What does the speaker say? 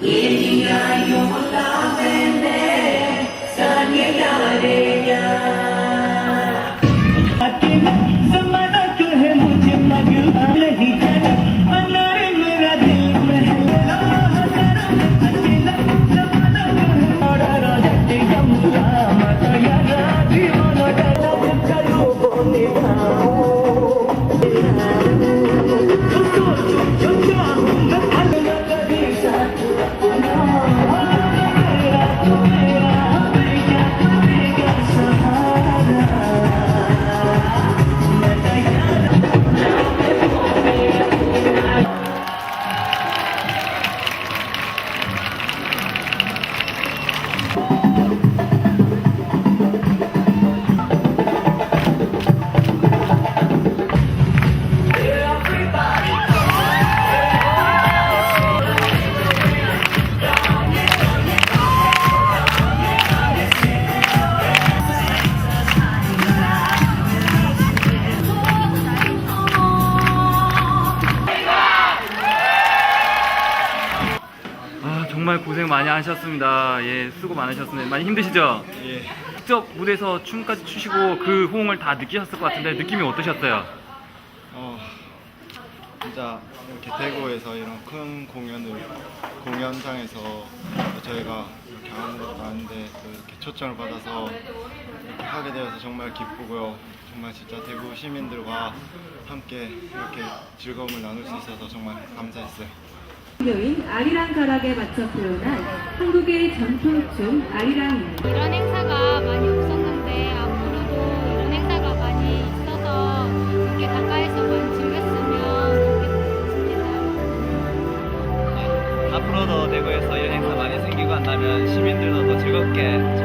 Yediyayola mene sanyayare. 많이 하셨습니다. 예, 수고 많으셨습니다. 많이 힘드시죠? 예. 직접 무대에서 춤까지 추시고 그 호응을 다 느끼셨을 것 같은데 느낌이 어떠셨어요? 어, 진짜 이렇게 대구에서 이런 큰 공연을 공연장에서 저희가 이렇게 아무것도 아닌데 또 이렇게 초청을 받아서 이렇게 하게 되어서 정말 기쁘고요. 정말 진짜 대구 시민들과 함께 이렇게 즐거움을 나눌 수 있어서 정말 감사했어요. 인 아리랑 가락에 맞춰 표현한 한국의 전통춤 아리랑입니다. 이런 행사가 많이 없었는데 앞으로도 이런 행사가 많이 있어서 이렇게 가까이서만 즐겼으면 좋겠습니다. 앞으로도 대구에서 이런 행사 많이 생기고 한다면 시민들도 더 즐겁게